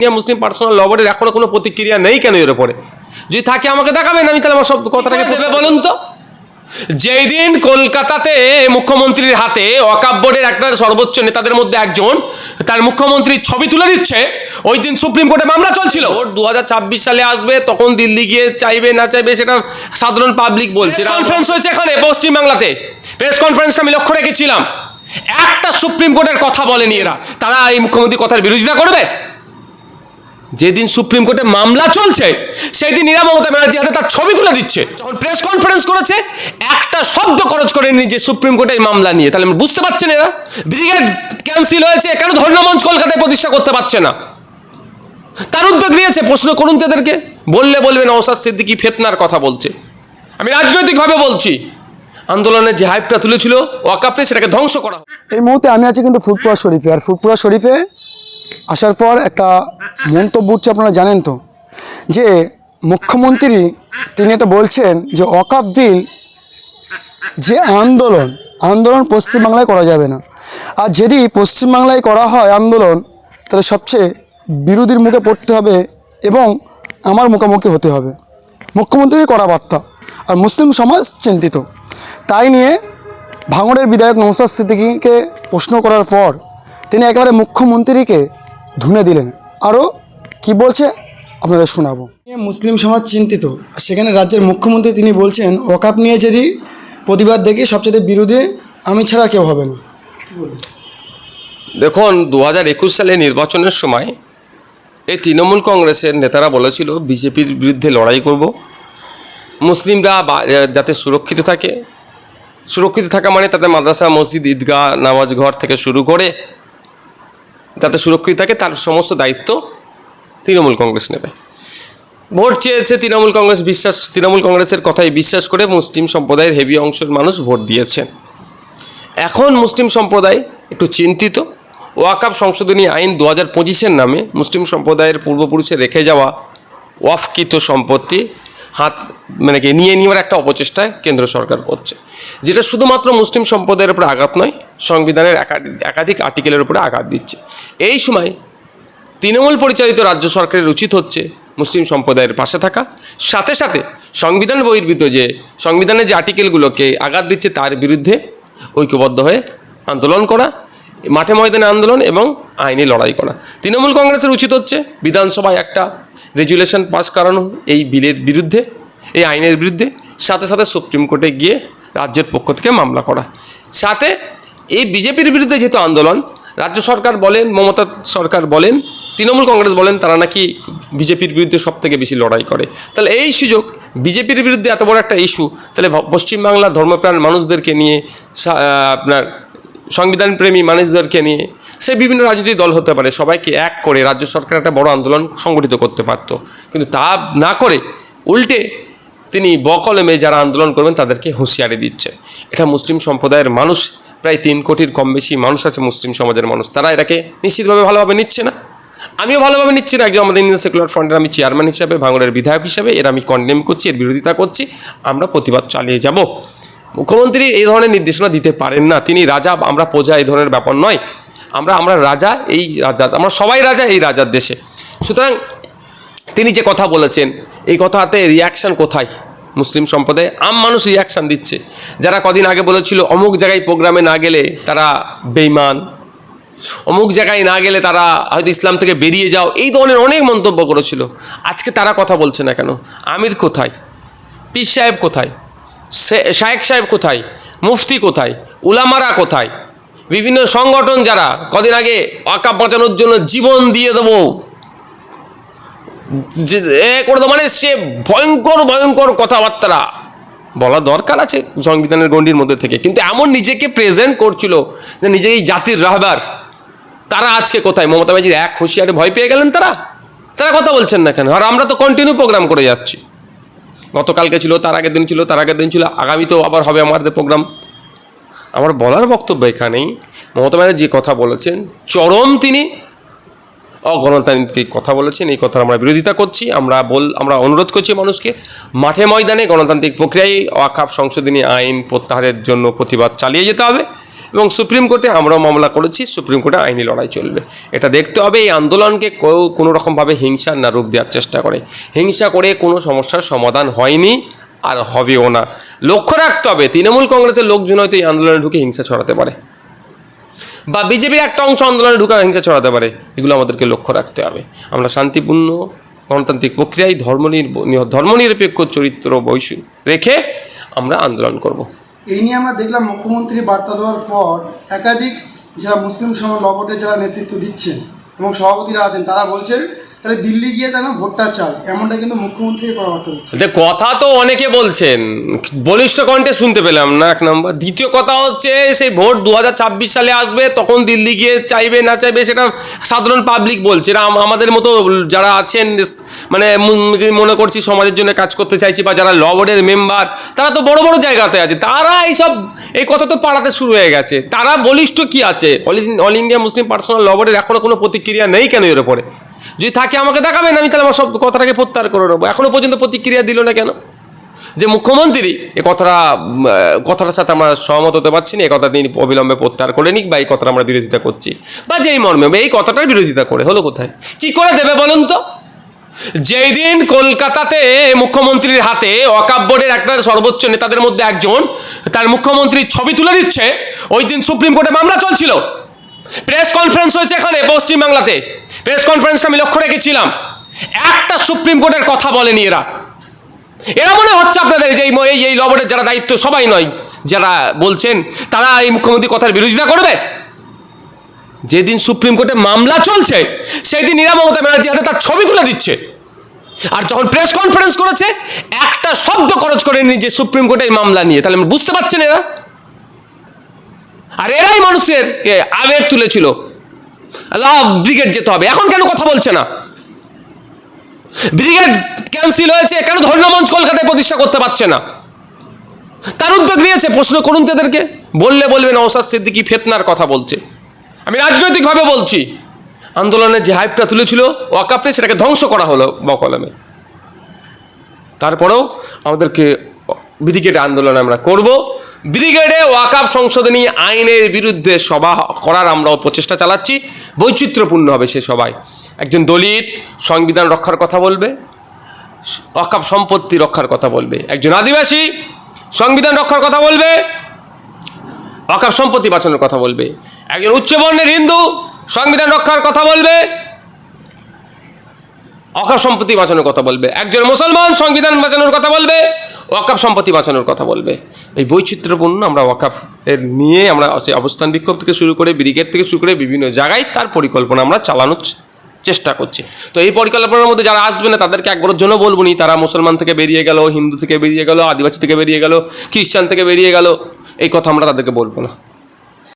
India Muslim personal ল বোর্ডের এখনও কোনো প্রতিক্রিয়া নেই কেন এর উপরে? যদি থাকে আমাকে দেখাবেন আমি তাহলে আমার সব কথাটাকে দেবে বলুন তো? যেই দিন কলকাতাতে মুখ্যমন্ত্রীর হাতে ওয়াকাব বোর্ডের একটা সর্বোচ্চ নেতাদের মধ্যে একজন তার মুখ্যমন্ত্রীর ছবি তুলে দিচ্ছে ওই দিন সুপ্রিম কোর্টে মামলা চলছিল। ওর দু হাজার ছাব্বিশ সালে আসবে তখন দিল্লি গিয়ে চাইবে না চাইবে সেটা সাধারণ পাবলিক বলছে। কনফারেন্স হয়েছে এখানে পশ্চিমবাংলাতে। প্রেস কনফারেন্সটা আমি লক্ষ্য রেখেছিলাম। একটা সুপ্রিম কোর্টের কথা বলেনি এরা। তারা এই মুখ্যমন্ত্রীর কথার বিরোধিতা করবে? যেদিন সুপ্রিম কোর্টে মামলা চলছে সেই দিন নীরা মমতা ব্যানার্জি হাতে তার ছবি তুলে দিচ্ছে। যখন প্রেস কনফারেন্স করেছে, একটা শব্দ খরচ করেনি যে সুপ্রিম কোর্টে মামলা নিয়ে। তাহলে বুঝতে পারছেন এরা? ব্রিগেড ক্যান্সেল হয়েছে কেন ধর্ণমঞ্চ কলকাতায় প্রতিষ্ঠা করতে পারছে না। তার উদ্যোগ নিয়েছে, প্রশ্ন করুন তাদেরকে বললে বলবেন নওসাদ সিদ্দিকি ফেতনার কথা বলছে। আমি রাজনৈতিকভাবে বলছি, আন্দোলনের যে হাইপটা তুলেছিল ওয়াকাপে সেটাকে ধ্বংস করা এই মুহূর্তে আমি আছি কিন্তু ফুটপুরা শরীফে। আর ফুটপুরা শরীফে আসার পর একটা মন্তব্য উঠছে, আপনারা জানেন তো, যে মুখ্যমন্ত্রী তিনি এটা বলছেন যে অকাপ বিল যে আন্দোলন আন্দোলন পশ্চিমবাংলায় করা যাবে না। আর যদি পশ্চিমবাংলায় করা হয় আন্দোলন, তাহলে সবচেয়ে বিরোধীর মুখে পড়তে হবে এবং আমার মুখোমুখি হতে হবে। মুখ্যমন্ত্রীর করা বার্তা, আর মুসলিম সমাজ চিন্তিত। তাই নিয়ে ভাঙড়ের বিধায়ক নৌসাদ সিদ্দিকীকে প্রশ্ন করার পর তিনি একেবারে মুখ্যমন্ত্রীকে ধুনে দিলেন। আরও কি বলছে? আপনাদের শোনাবো। মুসলিম সমাজ চিন্তিত। সেখানে রাজ্যের মুখ্যমন্ত্রী তিনি বলছেন ওকাপ নিয়ে যদি প্রতিবাদ দেখি সবচেয়ে বিরোধী আমি ছাড়া কেউ হবে না। দেখুন দু হাজার একুশ সালে নির্বাচনের সময় এই তৃণমূল কংগ্রেসের নেতারা বলেছিল বিজেপির বিরুদ্ধে লড়াই করব। মুসলিমরা যাতে সুরক্ষিত থাকে। সুরক্ষিত থাকা মানে তাদের মাদ্রাসা মসজিদ ঈদগাহ নামাজ ঘর থেকে শুরু করে যাতে সুরক্ষিত থাকে, তার সমস্ত দায়িত্ব তৃণমূল কংগ্রেস নেবে। ভোট চেয়েছে তৃণমূল কংগ্রেস, বিশ্বাস, তৃণমূল কংগ্রেসের কথাই বিশ্বাস করে মুসলিম সম্প্রদায়ের হেভি অংশের মানুষ ভোট দিয়েছেন। এখন মুসলিম সম্প্রদায় একটু চিন্তিত। ওয়াকাব সংশোধনী আইন দু হাজার পঁচিশের নামে মুসলিম সম্প্রদায়ের পূর্বপুরুষে রেখে যাওয়া ওয়াফকৃত সম্পত্তি হাত মানে কি নিয়ে নেওয়ার একটা অপচেষ্টায় কেন্দ্র সরকার করছে। যেটা শুধুমাত্র মুসলিম সম্প্রদায়ের উপরে আঘাত নয়, সংবিধানের একাধিক আর্টিকেলের উপরে আঘাত দিচ্ছে। এই সময় তৃণমূল পরিচালিত রাজ্য সরকারের উচিত হচ্ছে মুসলিম সম্প্রদায়ের পাশে থাকা। সাথে সাথে সংবিধান বহির্ভূত যে, সংবিধানের যে আর্টিকেলগুলোকে আঘাত দিচ্ছে তার বিরুদ্ধে ঐক্যবদ্ধ হয়ে আন্দোলন করা, মাঠে ময়দানে আন্দোলন এবং আইনি লড়াই করা। তৃণমূল কংগ্রেসের উচিত হচ্ছে বিধানসভায় একটা রেজুলেশন পাস করানো এই বিলের বিরুদ্ধে, এই আইনের বিরুদ্ধে, সাথে সাথে সুপ্রিম কোর্টে গিয়ে রাজ্যের পক্ষ থেকে মামলা করা। সাথে এই বিজেপির বিরুদ্ধে যেহেতু আন্দোলন, রাজ্য সরকার বলেন, মমতা সরকার বলেন, তৃণমূল কংগ্রেস বলেন, তারা নাকি বিজেপির বিরুদ্ধে সব থেকে বেশি লড়াই করে। তাহলে এই সুযোগ, বিজেপির বিরুদ্ধে এত বড় একটা ইস্যু তাহলে পশ্চিমবাংলার ধর্মপ্রাণ মানুষদেরকে নিয়ে আপনার সংবিধান প্রেমী মানুষদেরকে নিয়ে সে বিভিন্ন রাজনৈতিক দল হতে পারে, সবাইকে এক করে রাজ্য সরকার একটা বড় আন্দোলন সংগঠিত করতে পারতো। কিন্তু তা না করে উল্টে তিনি বকলমে যারা আন্দোলন করবেন, তাদেরকে হুঁশিয়ারি দিচ্ছে। এটা মুসলিম সম্প্রদায়ের মানুষ, প্রায় তিন কোটির কম বেশি মানুষ আছে মুসলিম সমাজের মানুষ। তারা এটাকে নিশ্চিতভাবে ভালোভাবে নিচ্ছে না। আমিও ভালোভাবে নিচ্ছি না, একজন আমাদের ইন্ডিয়ান সেকুলার ফ্রন্টের আমি চেয়ারম্যান হিসাবে ভাঙড়ের বিধায়ক হিসাবে, এর আমি কন্ডেম করছি, এর বিরোধিতা করছি। আমরা প্রতিবাদ চালিয়ে যাব। মুখ্যমন্ত্রী এই ধরনের নির্দেশনা দিতে পারেন না। তিনি রাজা, আমরা প্রজা এই ধরনের ব্যাপার নয়। আমরা আমরা রাজা এই রাজা, আমরা সবাই রাজা এই রাজার দেশে। সুতরাং তিনি যে কথা বলেছেন, এই কথাতে রিয়াকশান কোথায়? মুসলিম সম্প্রদায় আম মানুষ রিয়াকশান দিচ্ছে। যারা কদিন আগে বলেছিল, অমুক জায়গায় প্রোগ্রামে না গেলে তারা বেইমান অমুক জায়গায় না গেলে তারা হয়তো ইসলাম থেকে বেরিয়ে যাও, এই ধরনের অনেক মন্তব্য করেছিল। আজকে তারা কথা বলছে না কেন? আমির কোথায়? পীর সাহেব কোথায়? শায়েক সাহেব কোথায়? মুফতি কোথায়? উলামারা কোথায়? বিভিন্ন সংগঠন যারা কদিন আগে আঁকা বাঁচানোর জন্য জীবন দিয়ে দেবো। এ করে দেবো। মানে সে ভয়ঙ্কর ভয়ঙ্কর কথাবার্তা। বলা দরকার আছে সংবিধানের গণ্ডির মধ্যে থেকে। কিন্তু এমন নিজেকে প্রেজেন্ট করছিল যে নিজে এই জাতির রাহবার। তারা আজকে কোথায়? মমতা ব্যানার্জির এক হুঁশিয়ারে ভয় পেয়ে গেলেন তারা? তারা কথা বলছেন না কেন? আর আমরা তো কন্টিনিউ প্রোগ্রাম করে যাচ্ছি। গতকালকে ছিল, তার আগের দিন ছিল, তার আগের দিন ছিল, আগামীতেও আবার হবে আমাদের প্রোগ্রাম। আমার বলার বক্তব্য এখানেই, মমতা ব্যানার্জি কথা বলেছেন, চরম তিনি অগণতান্ত্রিক কথা বলেছেন, এই কথার আমরা বিরোধিতা করছি, আমরা বল, আমরা অনুরোধ করছি মানুষকে, মাঠে ময়দানে গণতান্ত্রিক প্রক্রিয়ায় ওয়াকাফ সংশোধনী আইন প্রত্যাহারের জন্য প্রতিবাদ চালিয়ে যেতে হবে। এবং সুপ্রিম কোর্টে আমরাও মামলা করেছি, সুপ্রিম কোর্টে আইনি লড়াই চলবে। এটা দেখতে হবে, এই আন্দোলনকে কোনো রকমভাবে হিংসার না রূপ দেওয়ার চেষ্টা করে। হিংসা করে কোনো সমস্যার সমাধান হয়নি আর হবেও না। লক্ষ্য রাখতে হবে, তৃণমূল কংগ্রেসের লোকজন হয়তো এই আন্দোলনে ঢুকে হিংসা ছড়াতে পারে। বা বিজেপির একটা অংশ আন্দোলনে ঢুকা হিংসা ছড়াতে পারে, এগুলো আমাদেরকে লক্ষ্য রাখতে হবে। আমরা শান্তিপূর্ণ গণতান্ত্রিক প্রক্রিয়ায় ধর্মনির ধর্মনিরপেক্ষ চরিত্র বৈশ রেখে আমরা আন্দোলন করব। এই নিয়ে আমরা দেখলাম মুখ্যমন্ত্রী বার্তা দেওয়ার পর একাধিক যারা মুসলিম সমাজ অবটে যারা নেতৃত্ব দিচ্ছেন এবং সভাপতিরা আছেন, তারা বলছেন তাহলে দিল্লি গিয়ে যেন ভোটটা চাই, এমনটা কিন্তু মুখ্যমন্ত্রীর পরামর্শ দিচ্ছে। কথা তো অনেকে বলছেন, বলিষ্ঠ কণ্ঠে শুনতে পেলাম না, এক নম্বর। দ্বিতীয় কথা হচ্ছে, সেই ভোট দু হাজার ছাব্বিশ সালে আসবে, তখন দিল্লি গিয়ে চাইবে, না চাইবে, সেটা সাধারণ পাবলিক বলছে। এরা আমাদের মতো যারা আছেন মানে মনে করছি সমাজের জন্য কাজ করতে চাইছি, বা যারা ল মেম্বার তারা তো বড় বড় জায়গাতে আছে। তারা এইসব এই কথা তো পাড়াতে শুরু হয়ে গেছে। তারা বলিষ্ঠ কি আছে? All India Muslim Personal Law বোর্ডের এখনও কোনো প্রতিক্রিয়া নেই কেন এর উপরে? যদি থাকে আমাকে দেখাবেন, আমি তাহলে আমার সব কথাটাকে প্রত্যাহার করে নেব। এখনও পর্যন্ত প্রতিক্রিয়া দিল না কেন? যে মুখ্যমন্ত্রী এ কথাটা কথাটার সাথে আমরা সহমত হতে পারছি না এই কথা তিনি অবিলম্বে প্রত্যাহার করে নিক বা এই কথাটা আমরা বিরোধিতা করছি। বা যেই মর্মে এই কথাটার বিরোধিতা করে, হলো কোথায়? কি করে দেবে বলুন তো? যেই দিন কলকাতাতে মুখ্যমন্ত্রীর হাতে বোর্ডের একটা সর্বোচ্চ নেতাদের মধ্যে একজন, তার মুখ্যমন্ত্রীর ছবি তুলে দিচ্ছে, ওই দিন সুপ্রিম কোর্টে মামলা চলছিল। প্রেস কনফারেন্স হয়েছে এখানে, পশ্চিমবাংলাতে। প্রেস কনফারেন্সটা আমি লক্ষ্য রেখেছিলাম। একটা সুপ্রিম কোর্টের কথা বলেনি এরা। এরা মনে হচ্ছে আপনাদের যে এই এই লবণের যারা দায়িত্ব সবাই নয়, যারা বলছেন তারা এই মুখ্যমন্ত্রী কথার বিরোধিতা করবে? যেদিন সুপ্রিম কোর্টে মামলা চলছে সেই দিন নীরা মমতা ব্যানার্জি হাতে তার ছবি তুলে দিচ্ছে। আর যখন প্রেস কনফারেন্স করেছে, একটা শব্দ খরচ করেনি যে সুপ্রিম কোর্টে এই মামলা নিয়ে। তাহলে বুঝতে পারছেন এরা? আর এরাই মানুষের আবেগ তুলেছিল। লাভ ব্রিগেড যেতে হবে। এখন কেন কথা বলছে না? ব্রিগেড ক্যান্সেল হয়েছে, কেন ধর্মমঞ্চ কলকাতায় প্রতিষ্ঠা করতে পারছে না? তার উদ্যোগ নিয়েছে, প্রশ্ন করুন তাদেরকে বললে বলবেন ওসাদ সিদ্দিকি ফেতনার কথা বলছে। আমি রাজনৈতিকভাবে বলছি আন্দোলনের যে হাইপটা তুলেছিল, ওয়াকাপে সেটাকে ধ্বংস করা হলো বকলমে। তারপরেও আমাদেরকে ব্রিগেড আন্দোলন আমরা করব। ব্রিগেডে ওয়াকাপ সংশোধনী আইনের বিরুদ্ধে সভা করার আমরাও প্রচেষ্টা চালাচ্ছি। বৈচিত্র্যপূর্ণ হবে সে সবাই একজন দলিত সংবিধান রক্ষার কথা বলবে ওয়াকাপ সম্পত্তি রক্ষার কথা বলবে। একজন আদিবাসী সংবিধান রক্ষার কথা বলবে ওয়াকাপ সম্পত্তি বাঁচানোর কথা বলবে। একজন উচ্চবর্ণের হিন্দু সংবিধান রক্ষার কথা বলবে অকাপ সম্পত্তি বাঁচানোর কথা বলবে। একজন মুসলমান সংবিধান বাঁচানোর কথা বলবে ওয়াকাপ সম্পত্তি বাঁচানোর কথা বলবে। এই বৈচিত্র্যপূর্ণ আমরা ওয়াকাফ এর নিয়ে আমরা অবস্থান বিক্ষোভ থেকে শুরু করে, ব্রিগেড থেকে শুরু করে বিভিন্ন জায়গায় তার পরিকল্পনা আমরা চালানোর চেষ্টা করছি। তো এই পরিকল্পনার মধ্যে যারা আসবে না, তাদেরকে একবারের জন্য বলব নি, তারা মুসলমান থেকে বেরিয়ে গেল, হিন্দু থেকে বেরিয়ে গেল, আদিবাসী থেকে বেরিয়ে গেল, খ্রিস্টান থেকে বেরিয়ে গেল, এই কথা আমরা তাদেরকে বলব না।